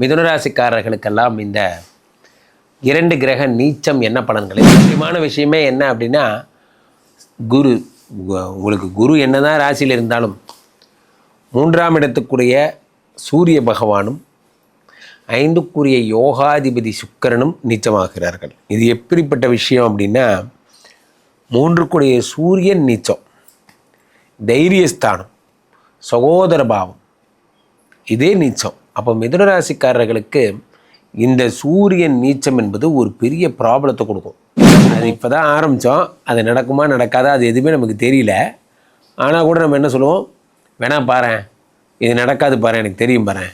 மிதுனராசிக்காரர்களுக்கெல்லாம் இந்த இரண்டு கிரக நீச்சம் என்ன பலன்கள்? முக்கியமான விஷயமே என்ன அப்படின்னா குரு உங்களுக்கு குரு என்னதான் ராசியில் இருந்தாலும் மூன்றாம் இடத்துக்குரிய சூரிய பகவானும் ஐந்துக்குரிய யோகாதிபதி சுக்கரனும் நீச்சமாகிறார்கள். இது எப்படிப்பட்ட விஷயம் அப்படின்னா மூன்றுக்குரிய சூரியன் நீச்சம் தைரியஸ்தானம் சகோதர பாவம் இதே நீச்சம். அப்போ மிதுன ராசிக்காரர்களுக்கு இந்த சூரியன் நீச்சம் என்பது ஒரு பெரிய ப்ராப்ளத்தை கொடுக்கும். அது இப்போ தான் ஆரம்பித்தோம் அது நடக்குமா நடக்காதா அது எதுவுமே நமக்கு தெரியல. ஆனால் கூட நம்ம என்ன சொல்லுவோம்? வேணா பாரேன். இது நடக்காது பாரு எனக்கு தெரியும் பாரு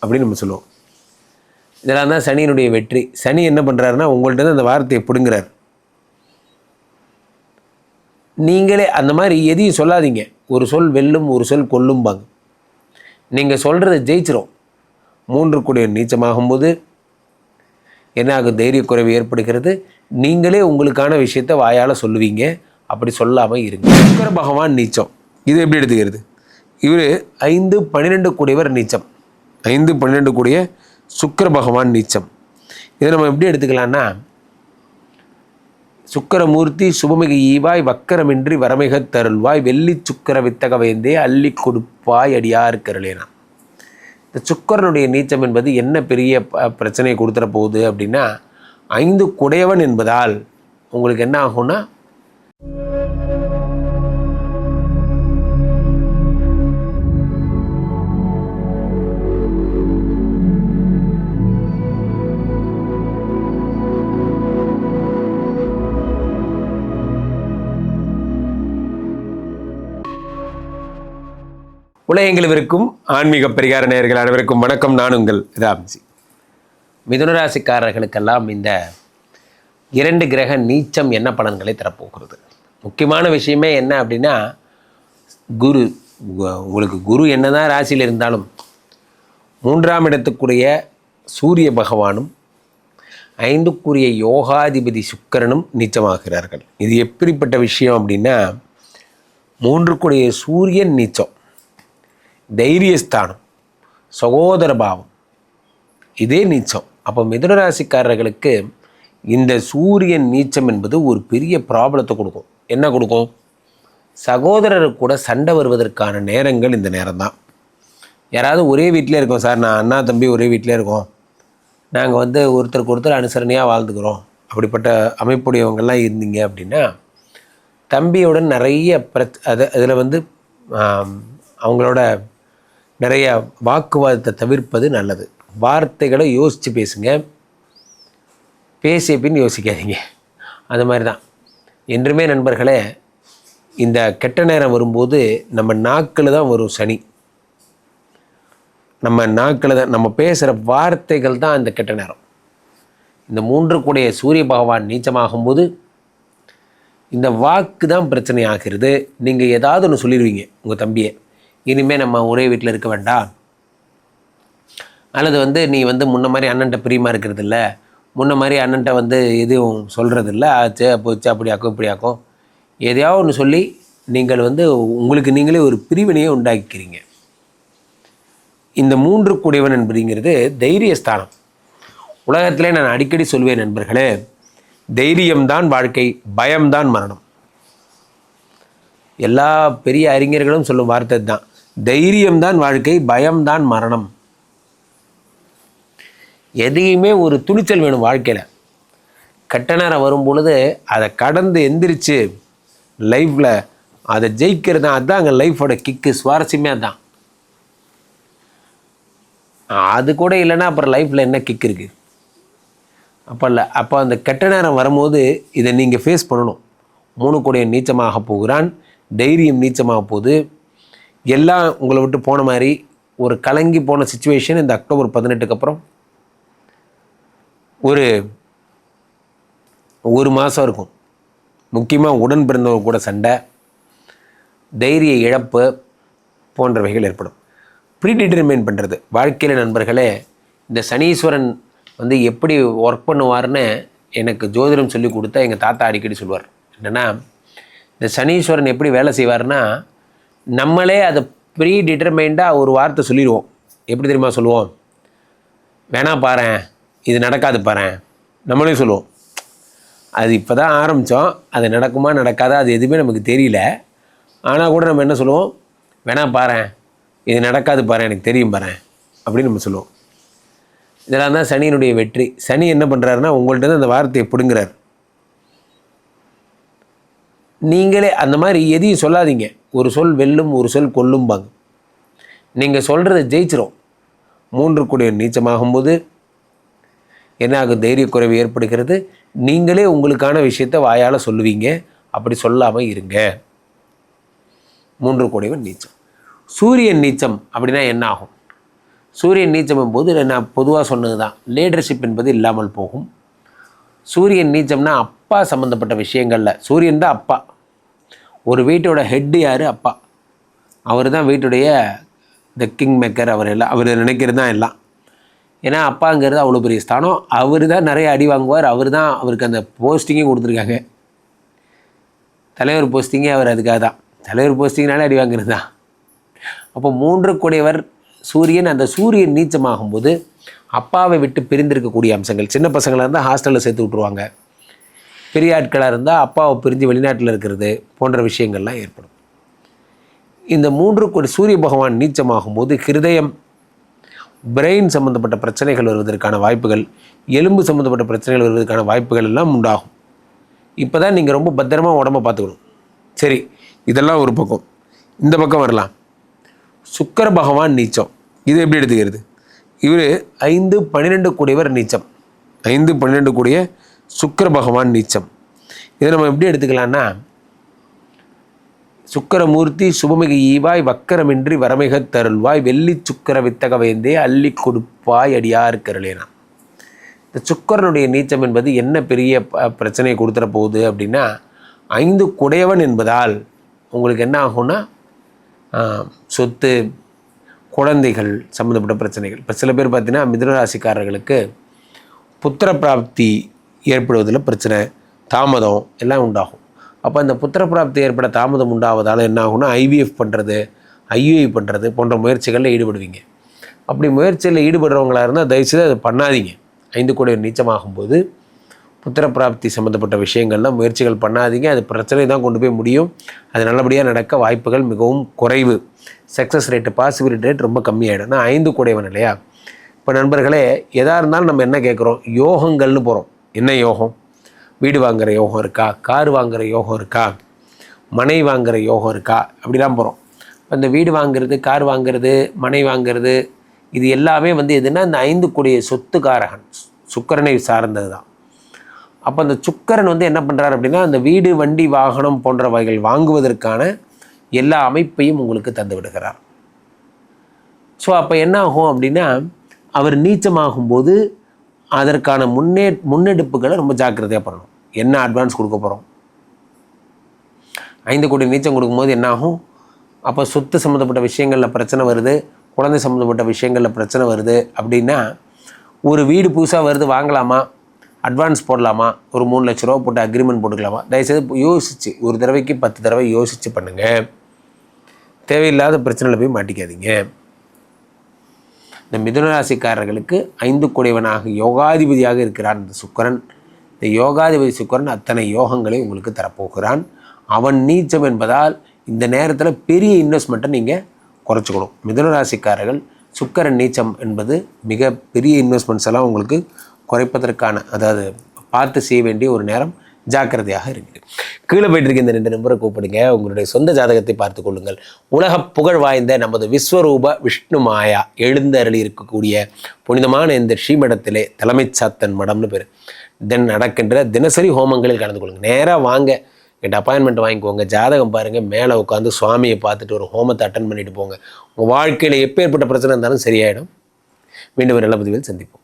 அப்படின்னு நம்ம சொல்லுவோம். இதெல்லாம் தான் சனியினுடைய வெற்றி. சனி என்ன பண்ணுறாருன்னா உங்கள்கிட்ட தான் அந்த வார்த்தையை பிடுங்குறாரு. நீங்களே அந்த மாதிரி எதையும் சொல்லாதீங்க. ஒரு சொல் வெல்லும் ஒரு சொல் கொல்லும்பாங்க. நீங்கள் சொல்கிறத ஜெயிச்சிரும். மூன்று கூடிய நீச்சமாகும்போது என்னாகும் தைரியக்குறைவு தைரிய குறைவு ஏற்படுகிறது? நீங்களே உங்களுக்கான விஷயத்தை வாயால் சொல்லுவீங்க. அப்படி சொல்லாமல் இருங்க. சுக்கிர பகவான் நீச்சம். இது எப்படி எடுத்துக்கிறது? இவர் ஐந்து பன்னிரெண்டு கூடியவர் நீச்சம். ஐந்து பன்னிரெண்டு கூடிய சுக்கிர பகவான் நீச்சம். இதை நம்ம எப்படி எடுத்துக்கலாம்னா சுக்கரமூர்த்தி சுபமிகு ஈவாய் வக்கரமின்றி வரமிகத் தருள்வாய். வெள்ளி சுக்கர வித்தக வேந்தே அள்ளி கொடுப்பாய் அடியார் கருளேனா. இந்த சுக்கரனுடைய நீச்சம் என்பது என்ன பெரிய ப- பிரச்சனையை கொடுத்துட போகுது அப்படின்னா ஐந்து குடையவன் என்பதால் உங்களுக்கு என்ன ஆகும்னா உலகெங்கிலும் ஆன்மீக பரிகார நேயர்கள் அனைவருக்கும் வணக்கம். நான் உங்கள் ராம்ஜி. மிதுனராசிக்காரர்களுக்கெல்லாம் இந்த இரண்டு கிரக நீச்சம் என்ன பலன்களை தரப்போகிறது? முக்கியமான விஷயமே என்ன அப்படின்னா குரு உங்களுக்கு குரு என்னதான் ராசியில் இருந்தாலும் மூன்றாம் இடத்துக்குரிய சூரிய பகவானும் ஐந்துக்குரிய யோகாதிபதி சுக்கரனும் நீச்சமாகிறார்கள். இது எப்படிப்பட்ட விஷயம் அப்படின்னா மூன்றுக்குரிய சூரியன் நீச்சம். தைரியஸ்தானம் சகோதர பாவம் இதே நீச்சம். அப்போ மிதுன ராசிக்காரர்களுக்கு இந்த சூரியன் நீச்சம் என்பது ஒரு பெரிய ப்ராப்ளத்தை கொடுக்கும். என்ன கொடுக்கும்? சகோதரர் கூட சண்டை வருவதற்கான நேரங்கள் இந்த நேரம்தான். யாராவது ஒரே வீட்டிலே இருக்கோம் சார். நான் அண்ணா தம்பி ஒரே வீட்டிலே இருக்கோம். நாங்கள் வந்து ஒருத்தருக்கு ஒருத்தர் அனுசரணையாக வாழ்ந்துக்கிறோம். அப்படிப்பட்ட அமைப்புடையவங்கள்லாம் இருந்தீங்க அப்படின்னா தம்பியுடன் நிறைய பிர அது அதில் வந்து அவங்களோட நிறைய வாக்குவாதத்தை தவிர்ப்பது நல்லது. வார்த்தைகளை யோசித்து பேசுங்க. பேசிய பின் யோசிக்காதீங்க. அது மாதிரி தான் என்றுமே நண்பர்களே இந்த கெட்ட நேரம் வரும்போது நம்ம நாக்கில் தான் வரும் சனி. நம்ம நாக்கில் தான் நம்ம பேசுகிற வார்த்தைகள் தான் அந்த கெட்ட நேரம். இந்த மூன்று கூடிய சூரிய பகவான் நீச்சமாகும்போது இந்த வாக்கு தான் பிரச்சனை ஆகிறது நீங்கள் ஏதாவது ஒன்று சொல்லிடுவீங்க உங்கள் தம்பியை. இனிமேல் நம்ம ஒரே வீட்டில் இருக்க வேண்டாம். அல்லது வந்து நீ வந்து முன்ன மாதிரி அண்ணன்ட்ட பிரியமாக இருக்கிறது இல்லை முன்ன மாதிரி அண்ணன்ட்ட வந்து எதுவும் சொல்கிறது இல்லை ஆச்சு போச்சு அப்படி ஆக்கும் இப்படி ஆக்கும் எதையாவது ஒன்று சொல்லி நீங்கள் வந்து உங்களுக்கு நீங்களே ஒரு பிரிவினையை உண்டாக்கிக்கிறீங்க. இந்த மூன்று கூடியவன் என்பதுங்கிறது தைரியஸ்தானம். உலகத்திலே நான் அடிக்கடி சொல்வேன் நண்பர்களே தைரியம்தான் வாழ்க்கை பயம்தான் மரணம். எல்லா பெரிய அறிஞர்களும் சொல்லும் வார்த்தை தான் தைரியம்தான் வாழ்க்கை பயம்தான் மரணம். எதையுமே ஒரு துணிச்சல் வேணும் வாழ்க்கையில். கெட்ட நேரம் வரும் பொழுது அதை கடந்து எந்திரிச்சு லைஃப்பில் அதை ஜெயிக்கிறது தான் அதுதான் அங்கே லைஃபோட கிக்கு சுவாரஸ்யமே அதுதான் அது கூட இல்லைன்னா அப்புறம் லைஃப்பில் என்ன கிக் இருக்குது அப்போ இல்லை அப்போ அந்த கெட்ட நேரம் வரும்போது இதை நீங்கள் ஃபேஸ் பண்ணணும். மூணு கூடைய நீச்சமாக போகிறான் தைரியம் நீச்சமாக போகுது எல்லாம் உங்களை விட்டு போன மாதிரி ஒரு கலங்கி போன சுச்சுவேஷன் இந்த அக்டோபர் பதினெட்டுக்கு அப்புறம் ஒரு ஒரு மாதம் இருக்கும். முக்கியமாக உடன் பிறந்தவங்க கூட சண்டை தைரிய இழப்பு போன்றவைகள் ஏற்படும். ப்ரீடிட்டர்மைன் பண்ணுறது வாழ்க்கையில் நண்பர்களே இந்த சனீஸ்வரன் வந்து எப்படி ஒர்க் பண்ணுவார்னு எனக்கு ஜோதிடம் சொல்லி கொடுத்தா எங்கள் தாத்தா அடிக்கடி சொல்லுவார். என்னென்னா இந்த சனீஸ்வரன் எப்படி வேலை செய்வார்னா நம்மளே அதை ப்ரீ டிட்டர்மைண்டாக ஒரு வார்த்தை சொல்லிடுவோம். எப்படி தெரியுமா சொல்லுவோம்? வேணா பாரேன். இது நடக்காது பாரேன். நம்மளே சொல்லுவோம். அது இப்போ தான் ஆரம்பித்தோம் அது நடக்குமா நடக்காதா அது எதுவுமே நமக்கு தெரியல. ஆனால் கூட நம்ம என்ன சொல்லுவோம்? வேணா பாரேன். இது நடக்காது பாரு எனக்கு தெரியும் பாரு அப்படின்னு நம்ம சொல்லுவோம். இதெல்லாம் தான் சனியினுடைய வெற்றி. சனி என்ன பண்ணுறாருன்னா உங்கள்கிட்ட தான் அந்த வார்த்தையை பிடுங்குறாரு. நீங்களே அந்த மாதிரி எதையும் சொல்லாதீங்க. ஒரு சொல் வெல்லும் ஒரு சொல் கொல்லும்பாங்க. நீங்கள் சொல்கிறத ஜெயிச்சிரும். மூன்று கூடிய நீச்சமாகும்போது என்ன ஆகும்? தைரிய குறைவு ஏற்படுகிறது. நீங்களே உங்களுக்கான விஷயத்தை வாயால் சொல்லுவீங்க. அப்படி சொல்லாமல் இருங்க. மூன்று கோடிவன் நீச்சம். சூரியன் நீச்சம் அப்படின்னா என்ன ஆகும்? சூரியன் நீச்சம் போது நான் பொதுவாக சொன்னது தான் லீடர்ஷிப் என்பது இல்லாமல் போகும். சூரியன் நீச்சம்னா அப்பா சம்மந்தப்பட்ட விஷயங்களில். சூரியன் தான் அப்பா. ஒரு வீட்டோட ஹெட்டு யார்? அப்பா. அவர் தான் வீட்டுடைய த கிங் மேக்கர் அவர் எல்லாம் அவர் நினைக்கிறது தான் எல்லாம். ஏன்னா அப்பாங்கிறது அவ்வளோ பெரிய ஸ்தானம். அவர் தான் நிறைய அடி வாங்குவார். அவர் தான் அவருக்கு அந்த போஸ்டிங்கே கொடுத்துருக்காங்க. தலைவர் போஸ்டிங்கே அவர் அதுக்காக தான். தலைவர் போஸ்டிங்னாலே அடி வாங்குறது? தான் அப்போ மூன்று கூடியவர் சூரியன் அந்த சூரியன் நீச்சமாகும்போது அப்பாவை விட்டு பிரிந்திருக்கக்கூடிய அம்சங்கள் சின்ன பசங்களாக இருந்தால் ஹாஸ்டலில் சேர்த்து விட்ருவாங்க பெரிய ஆட்களாக இருந்தால் அப்பாவை பிரிஞ்சு வெளிநாட்டில் இருக்கிறது போன்ற விஷயங்கள்லாம் ஏற்படும். இந்த மூன்று கோடி சூரிய பகவான் நீச்சமாகும்போது ஹிருதயம் பிரெயின் சம்மந்தப்பட்ட பிரச்சனைகள் வருவதற்கான வாய்ப்புகள் எலும்பு சம்மந்தப்பட்ட பிரச்சனைகள் வருவதற்கான வாய்ப்புகள் எல்லாம் உண்டாகும். இப்போ தான் நீங்கள் ரொம்ப பத்திரமா உடம்ப பார்த்துக்கணும். சரி இதெல்லாம் ஒரு பக்கம். இந்த பக்கம் வரலாம். சுக்கர பகவான் நீச்சம். இது எப்படி எடுத்துக்கிறது? இவர் ஐந்து பன்னிரெண்டு கூடியவர் நீச்சம். ஐந்து பன்னிரெண்டு கூடிய சுக்கர பகவான் நீச்சம். இதை நம்ம எப்படி எடுத்துக்கலாம்னா சுக்கரமூர்த்தி சுபமிகு ஈவாய் வக்கரமின்றி வரமிகத் தருள்வாய் வெள்ளி சுக்கர வித்தக வேந்தே அள்ளி கொடுப்பாய் அடியாருக்கருளேனா இந்த சுக்கரனுடைய நீச்சம் என்பது என்ன பெரிய ப- பிரச்சனையை கொடுத்துட போகுது அப்படின்னா ஐந்து குடையவன் என்பதால் உங்களுக்கு என்ன ஆகும்னா சொத்து குழந்தைகள் சம்மந்தப்பட்ட பிரச்சனைகள். இப்போ சில பேர் பார்த்தீங்கன்னா மிதனராசிக்காரர்களுக்கு புத்திர பிராப்தி ஏற்படுவதில் பிரச்சனை தாமதம் எல்லாம் உண்டாகும். அப்போ அந்த புத்திர பிராப்தி ஏற்பட தாமதம் உண்டாவதால் என்ன ஆகும்னா ஐவிஎஃப் பண்ணுறது ஐயுஐ பண்ணுறது போன்ற முயற்சிகளில் ஈடுபடுவீங்க. அப்படி முயற்சியில் ஈடுபடுறவங்களாக இருந்தால் தயவுசெய்து அதை பண்ணாதீங்க. ஐந்து கோடி நீச்சமாகும்போது புத்திர பிராப்தி சம்மந்தப்பட்ட விஷயங்கள்லாம் முயற்சிகள் பண்ணாதீங்க. அது பிரச்சனை தான் கொண்டு போய் முடியும். அது நல்லபடியாக நடக்க வாய்ப்புகள் மிகவும் குறைவு. சக்ஸஸ் ரேட்டு பாசிபிலிட்டி ரேட் ரொம்ப கம்மியாயிடும். நான் ஐந்து கூடையவன் இல்லையா? இப்போ நண்பர்களே எதாக இருந்தாலும் நம்ம என்ன கேட்குறோம்? யோகங்கள்னு போகிறோம். என்ன யோகம்? வீடு வாங்குகிற யோகம் இருக்கா? கார் வாங்குற யோகம் இருக்கா? மனை வாங்குற யோகம் இருக்கா? அப்படிலாம் போகிறோம் அந்த வீடு வாங்குறது கார் வாங்குறது மனை வாங்குறது இது எல்லாமே வந்து எதுனா இந்த ஐந்து கூடிய சொத்துக்காரகன் சுக்கரனை சார்ந்தது தான் அப்போ அந்த சுக்கரன் வந்து என்ன பண்ணுறாரு அப்படின்னா அந்த வீடு வண்டி வாகனம் போன்றவைகள் வாங்குவதற்கான எல்லா அமைப்பையும் உங்களுக்கு தந்து விடுகிறார். ஸோ அப்போ என்ன ஆகும் அப்படின்னா அவர் நீச்சமாகும்போது அதற்கான முன்னே முன்னெடுப்புகளை ரொம்ப ஜாக்கிரதையாக பண்ணணும். என்ன அட்வான்ஸ் கொடுக்க போகிறோம் ஐந்து கோடி நீச்சம் கொடுக்கும்போது என்னாகும்? அப்போ சொத்து சம்மந்தப்பட்ட விஷயங்களில் பிரச்சனை வருது. குழந்தை சம்மந்தப்பட்ட விஷயங்களில் பிரச்சனை வருது. அப்படின்னா ஒரு வீடு புதுசாக வருது வாங்கலாமா? அட்வான்ஸ் போடலாமா? ஒரு மூணு லட்ச ரூபா போட்டு அக்ரிமெண்ட் போட்டுக்கலாமா? தயவுசெய்து யோசிச்சு ஒரு தடவைக்கு பத்து தடவை யோசித்து பண்ணுங்கள் தேவையில்லாத பிரச்சனையில் போய் மாட்டிக்காதீங்க. இந்த மிதுனராசிக்காரர்களுக்கு ஐந்து குடைவனாக யோகாதிபதியாக இருக்கிறான் இந்த சுக்கரன். இந்த யோகாதிபதி சுக்கரன் அத்தனை யோகங்களை உங்களுக்கு தரப்போகிறான். அவன் நீச்சம் என்பதால் இந்த நேரத்தில் பெரிய இன்வெஸ்ட்மெண்ட்டை நீங்கள் குறைச்சிக்கணும். மிதுனராசிக்காரர்கள் சுக்கரன் நீச்சம் என்பது மிக பெரிய இன்வெஸ்ட்மெண்ட்ஸ் எல்லாம் உங்களுக்கு குறைப்பதற்கான அதாவது பார்த்து செய்ய வேண்டிய ஒரு நேரம். ஜாக்கிரதையாக இருக்குது. கீழே போயிட்டு இருக்க இந்த ரெண்டு நம்பரை கூப்பிடுங்க. உங்களுடைய சொந்த ஜாதகத்தை பார்த்து கொள்ளுங்கள். உலக புகழ் வாய்ந்த நமது விஸ்வரூப விஷ்ணு மாயா எழுந்தருளி இருக்கக்கூடிய புனிதமான இந்த ஸ்ரீமடத்திலே தலைமை சாத்தன் மடம்னு பேர். தென் நடக்கின்ற தினசரி ஹோமங்களில் கலந்து கொள்ளுங்கள் நேராக வாங்க. என்கிட்ட அப்பாயின்மெண்ட் வாங்கிக்கோங்க. ஜாதகம் பாருங்கள் மேலே உட்காந்து சுவாமியை பார்த்துட்டு ஒரு ஹோமத்தை அட்டன் பண்ணிட்டு போங்க. உங்கள் வாழ்க்கையில் எப்பேற்பட்ட பிரச்சனை இருந்தாலும் சரியாயிடும். மீண்டும் ஒரு நல்ல பதிவில் சந்திப்போம்.